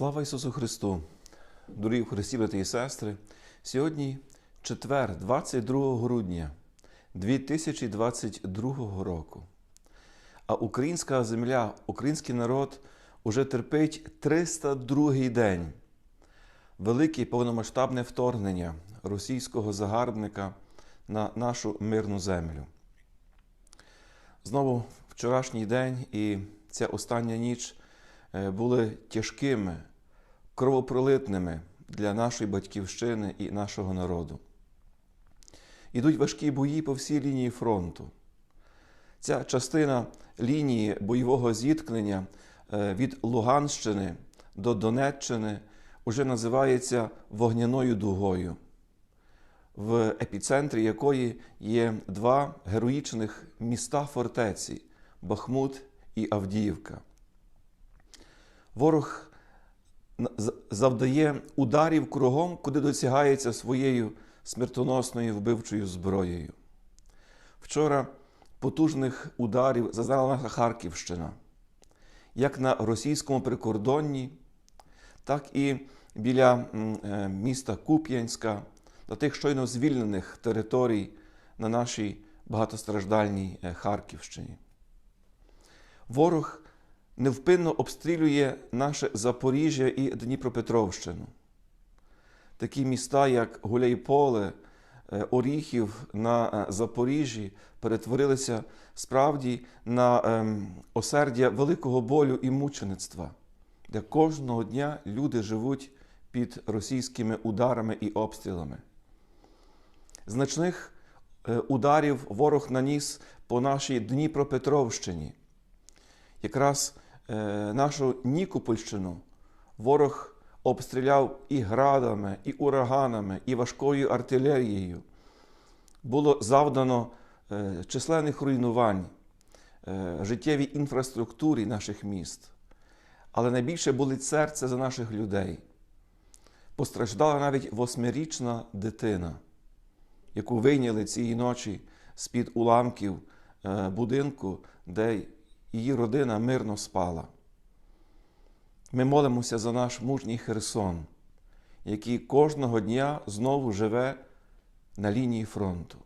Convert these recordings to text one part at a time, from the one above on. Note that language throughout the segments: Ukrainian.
Слава Ісусу Христу! Дорогі Христі, брати і сестри! Сьогодні четвер, 22 грудня 2022 року. А українська земля, український народ уже терпить 302-й день. Велике повномасштабне вторгнення російського загарбника на нашу мирну землю. Знову вчорашній день і ця остання ніч е, були тяжкими, кровопролитними для нашої батьківщини і нашого народу. Ідуть важкі бої по всій лінії фронту. Ця частина лінії бойового зіткнення е, від Луганщини до Донеччини вже називається вогняною дугою, в епіцентрі якої є два героїчних міста фортеці Бахмут і Авдіївка. Ворог завдає ударів кругом, куди досягається своєю смертоносною вбивчою зброєю. Вчора потужних ударів зазнала наша Харківщина, як на російському прикордонні, так і біля міста Куп'янська, до тих щойно звільнених територій на нашій багатостраждальній Харківщині. Ворог невпинно обстрілює наше Запоріжжя і Дніпропетровщину. Такі міста, як Гуляйполе, Оріхів на Запоріжжі, перетворилися справді на осердя великого болю і мучеництва, де кожного дня люди живуть під російськими ударами і обстрілами. Значних ударів ворог наніс по нашій Дніпропетровщині. Якраз нашу Нікопольщину ворог обстріляв і градами, і ураганами, і важкою артилерією. Було завдано численних руйнувань життєвій інфраструктурі наших міст. Але найбільше болить серце за наших людей. Постраждала навіть восьмирічна дитина, яку вийняли цієї ночі з-під уламків будинку, де її родина мирно спала. Ми молимося за наш мужній Херсон, який кожного дня знову живе на лінії фронту.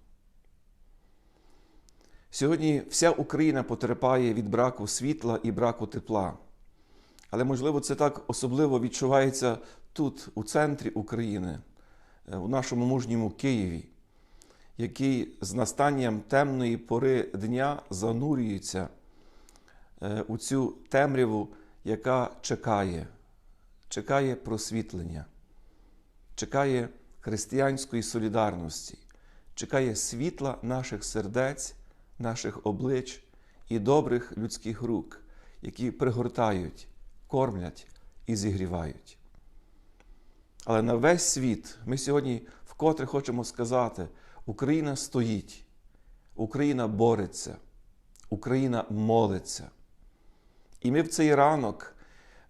Сьогодні вся Україна потерпає від браку світла і браку тепла. Але, можливо, це так особливо відчувається тут, у центрі України, у нашому мужньому Києві, який з настанням темної пори дня занурюється у цю темряву, яка чекає, чекає просвітлення, чекає християнської солідарності, чекає світла наших сердець, наших облич і добрих людських рук, які пригортають, кормлять і зігрівають. Але на весь світ ми сьогодні вкотре хочемо сказати: Україна стоїть, Україна бореться, Україна молиться. І ми в цей ранок,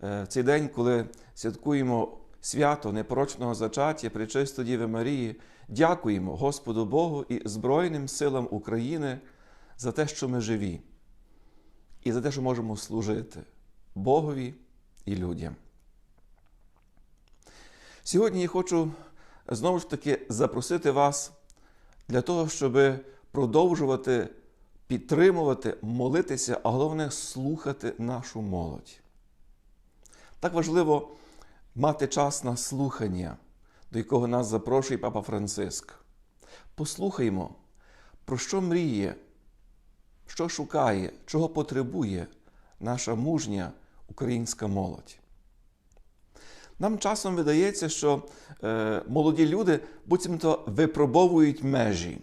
в цей день, коли святкуємо свято непорочного зачаття Пречисто Діви Марії, дякуємо Господу Богу і Збройним силам України за те, що ми живі, і за те, що можемо служити Богові і людям. Сьогодні я хочу знову ж таки запросити вас для того, щоб продовжувати підтримувати, молитися, а головне слухати нашу молодь. Так важливо мати час на слухання, до якого нас запрошує Папа Франциск. Послухаймо, про що мріє, що шукає, чого потребує наша мужня українська молодь. Нам часом видається, що е, молоді люди буцімто випробовують межі.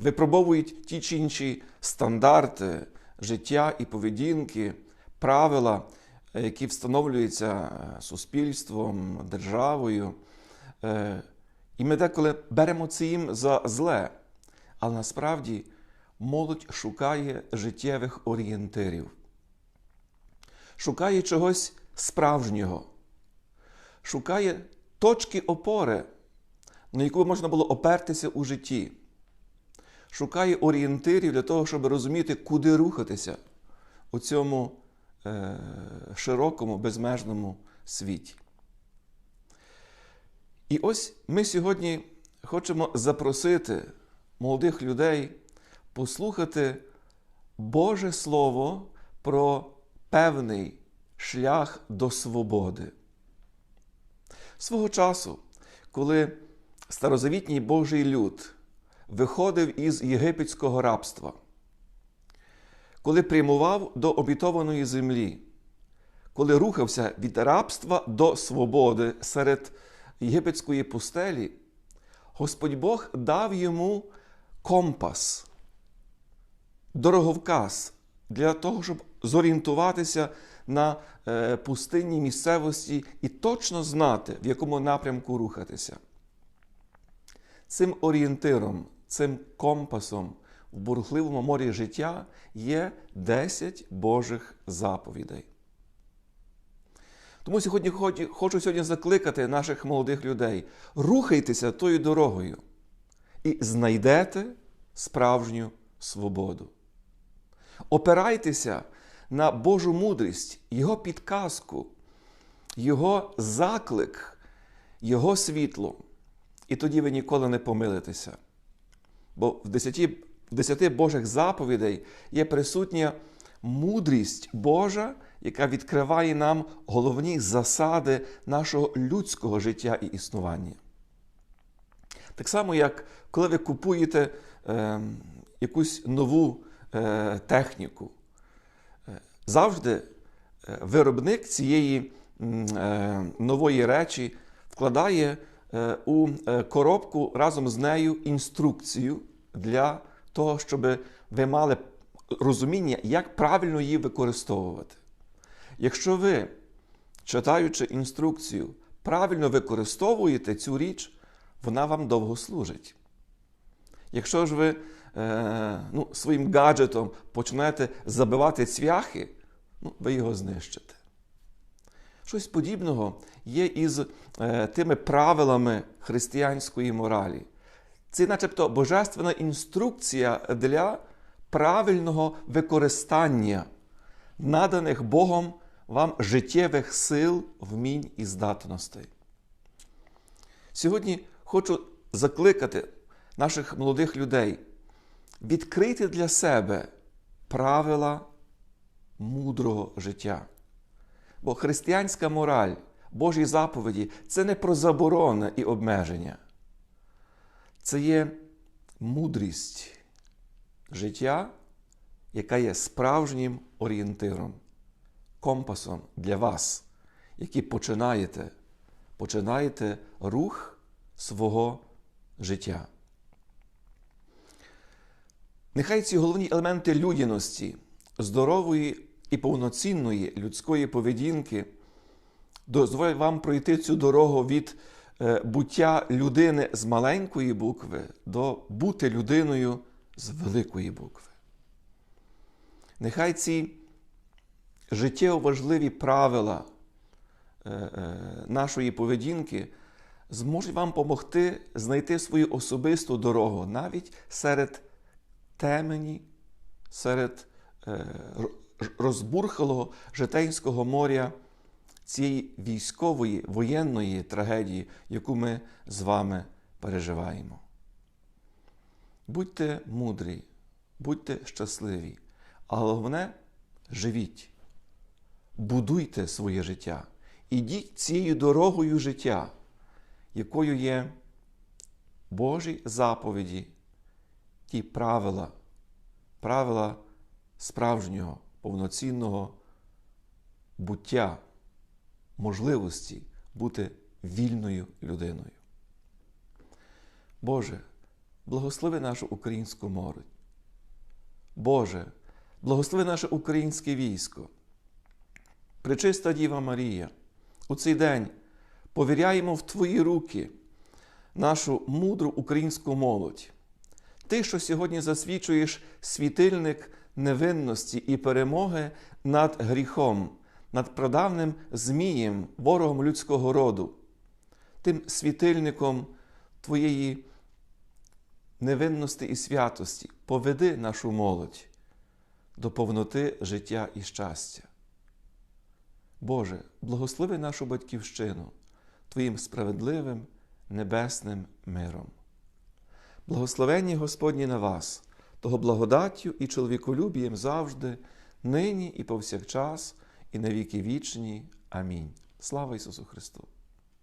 Випробовують ті чи інші стандарти життя і поведінки, правила, які встановлюються суспільством, державою. І ми деколи беремо це їм за зле. Але насправді молодь шукає життєвих орієнтирів, шукає чогось справжнього, шукає точки опори, на яку можна було опертися у житті шукає орієнтирів для того, щоб розуміти, куди рухатися у цьому е, широкому, безмежному світі. І ось ми сьогодні хочемо запросити молодих людей послухати Боже Слово про певний шлях до свободи. Свого часу, коли старозавітній Божий люд виходив із єгипетського рабства, коли прямував до обітованої землі, коли рухався від рабства до свободи серед єгипетської пустелі, Господь Бог дав йому компас, дороговказ для того, щоб зорієнтуватися на е, пустинній місцевості і точно знати, в якому напрямку рухатися. Цим орієнтиром, цим компасом в бурхливому морі життя є 10 Божих заповідей. Тому сьогодні хочу сьогодні закликати наших молодих людей: рухайтеся тою дорогою і знайдете справжню свободу. Опирайтеся на Божу мудрість, Його підказку, Його заклик, Його світло. І тоді ви ніколи не помилитеся. Бо в десяти, в десяти Божих заповідей є присутня мудрість Божа, яка відкриває нам головні засади нашого людського життя і існування. Так само, як коли ви купуєте е, якусь нову е, техніку, е, завжди е, виробник цієї е, нової речі вкладає у е, коробку разом з нею інструкцію для того, щоб ви мали розуміння, як правильно її використовувати. Якщо ви, читаючи інструкцію, правильно використовуєте цю річ, вона вам довго служить. Якщо ж ви е, ну, своїм гаджетом почнете забивати цвяхи, ну, ви його знищите. Щось подібного є із е, тими правилами християнської моралі. Це, начебто, божественна інструкція для правильного використання наданих Богом вам життєвих сил, вмінь і здатностей. Сьогодні хочу закликати наших молодих людей відкрити для себе правила мудрого життя. Бо християнська мораль, Божі заповіді це не про заборони і обмеження. Це є мудрість життя, яка є справжнім орієнтиром, компасом для вас, які починаєте, починаєте рух свого життя. Нехай ці головні елементи людяності, здорової і повноцінної людської поведінки дозволять вам пройти цю дорогу від е, буття людини з маленької букви до бути людиною з великої букви. Нехай ці життєво важливі правила е, е, нашої поведінки зможуть вам допомогти знайти свою особисту дорогу навіть серед темені, серед розбурхалого житейського моря цієї військової воєнної трагедії, яку ми з вами переживаємо. Будьте мудрі, будьте щасливі, а головне живіть, будуйте своє життя, ідіть цією дорогою життя, якою є Божі заповіді, ті правила, правила справжнього, повноцінного буття, можливості бути вільною людиною. Боже благослови нашу українську молодь. Боже, благослови наше українське військо. Пречиста Діва Марія, у цей день повіряємо в Твої руки нашу мудру українську молодь. Ти, що сьогодні засвідчуєш світильник невинності і перемоги над гріхом, над прадавним Змієм, ворогом людського роду, тим світильником Твоєї невинності і святості, поведи нашу молодь до повноти життя і щастя. Боже, благослови нашу батьківщину Твоїм справедливим небесним миром. Благословенні Господні на вас, того благодаттю і чоловіколюбієм завжди, нині і повсякчас, і на віки вічні. Амінь. Слава Ісусу Христу!